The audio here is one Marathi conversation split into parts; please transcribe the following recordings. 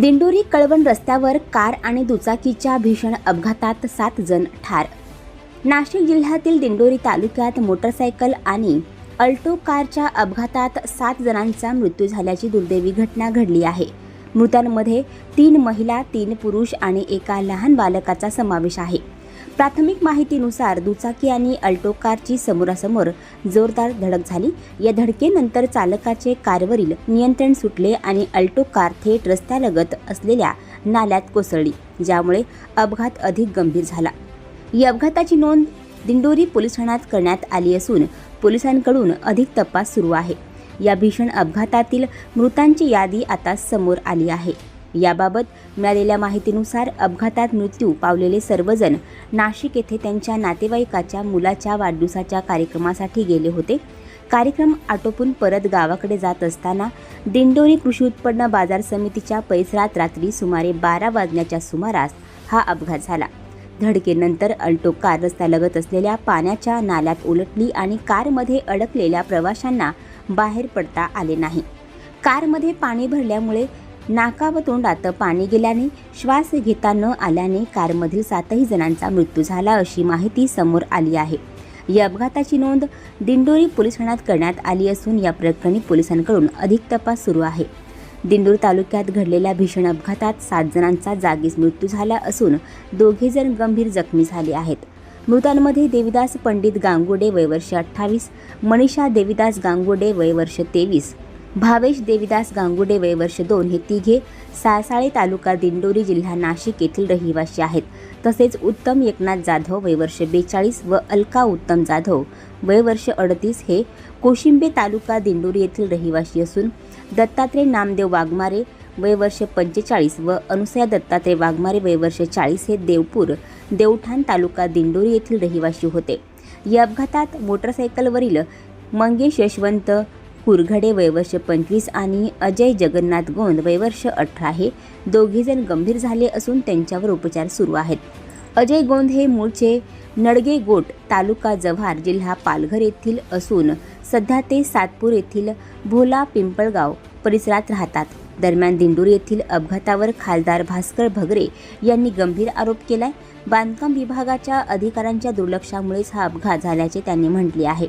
दिंडोरी कळवण रस्त्यावर कार आणि दुचाकीच्या भीषण अपघातात सात जण ठार. नाशिक जिल्ह्यातील दिंडोरी तालुक्यात मोटरसायकल आणि अल्टो कारच्या अपघातात सात जणांचा मृत्यू झाल्याची दुर्दैवी घटना घडली आहे. मृतांमध्ये तीन महिला तीन पुरुष आणि एका लहान बालकाचा समावेश आहे. प्राथमिक माहितीनुसार दुचाकी आणि अल्टो कारची समोरासमोर जोरदार धडक झाली. या धडकेनंतर चालकाचे कारवरील नियंत्रण सुटले आणि अल्टो कार थेट रस्त्यालगत असलेल्या नाल्यात कोसळली ज्यामुळे अपघात अधिक गंभीर झाला. या अपघाताची नोंद दिंडोरी पोलीस ठाण्यात करण्यात आली असून पोलिसांकडून अधिक तपास सुरू आहे. या भीषण अपघातातील मृतांची यादी आता समोर आली आहे. याबाबत मिळालेल्या माहितीनुसार अपघातात मृत्यू पावलेले सर्वजण नाशिक येथे त्यांच्या नातेवाईकाच्या मुलाच्या वाढदिवसाच्या कार्यक्रमासाठी गेले होते. कार्यक्रम आटोपून परत गावाकडे जात असताना दिंडोरी कृषी उत्पन्न बाजार समितीच्या परिसरात रात्री सुमारे बारा वाजण्याच्या सुमारास हा अपघात झाला. धडकेनंतर अल्टो कार रस्त्यालगत असलेल्या पाण्याच्या नाल्यात उलटली आणि कारमध्ये अडकलेल्या प्रवाशांना बाहेर पडता आले नाही. कारमध्ये पाणी भरल्यामुळे नाका व तोंडात पाणी गेल्याने श्वास घेता न आल्याने कारमधील सातही जणांचा मृत्यू झाला अशी माहिती समोर आली आहे. या अपघाताची नोंद दिंडोरी पोलीस ठाण्यात करण्यात आली असून या प्रकरणी पोलिसांकडून अधिक तपास सुरू आहे. दिंडोर तालुक्यात घडलेल्या भीषण अपघातात सात जणांचा जागीच मृत्यू झाला असून दोघे जण गंभीर जखमी झाले आहेत. मृतांमध्ये देविदास पंडित गांगुडे वयवर्ष अठ्ठावीस मनीषा देविदास गांगुडे वयवर्ष तेवीस भावेश देविदास गांगुडे वयवर्ष दोन हे तिघे साळसाळे तालुका दिंडोरी जिल्हा नाशिक येथील रहिवासी आहेत. तसेच उत्तम एकनाथ जाधव वयवर्ष बेचाळीस व अलका उत्तम जाधव वयवर्ष अडतीस हे कोशिंबे तालुका दिंडोरी येथील रहिवासी असून दत्तात्रय नामदेव वाघमारे वयवर्ष पंचेचाळीस व अनुसया दत्तात्रय वाघमारे वयवर्ष चाळीस हे देवपूर देवठाण तालुका दिंडोरी येथील रहिवासी होते. या अपघातात मोटरसायकलवरील मंगेश यशवंत कुरघडे वयवर्ष पंचवीस आणि अजय जगन्नाथ गोंद वयवर्ष अठरा हे दोघेजण गंभीर झाले असून त्यांच्यावर उपचार सुरू आहेत. अजय गोंद हे मूळचे नडगे गोट तालुका जव्हार जिल्हा पालघर येथील असून सध्या ते सातपूर येथील भोला पिंपळगाव परिसरात राहतात. दरम्यान दिंडूर येथील अपघातावर खासदार भास्कर भगरे यांनी गंभीर आरोप केलाय. बांधकाम विभागाच्या अधिकाऱ्यांच्या दुर्लक्षामुळेच हा अपघात झाल्याचे त्यांनी म्हटले आहे.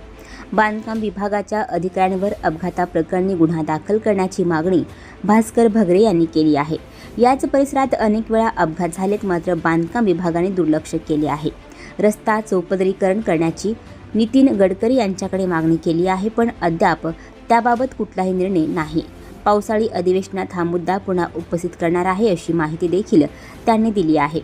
बांधकाम विभागाच्या अधिकाऱ्यांवर अपघाताप्रकरणी गुन्हा दाखल करण्याची मागणी भास्कर भगरे यांनी केली आहे. याच परिसरात अनेक वेळा अपघात झालेत मात्र बांधकाम विभागाने दुर्लक्ष केले आहे. रस्ता चौपदरीकरण करण्याची नितीन गडकरी यांच्याकडे मागणी केली आहे पण अद्याप त्याबाबत कुठलाही निर्णय नाही. पावसाळी अधिवेशनात हा मुद्दा पुन्हा उपस्थित करणार आहे अशी माहिती देखील त्यांनी दिली आहे.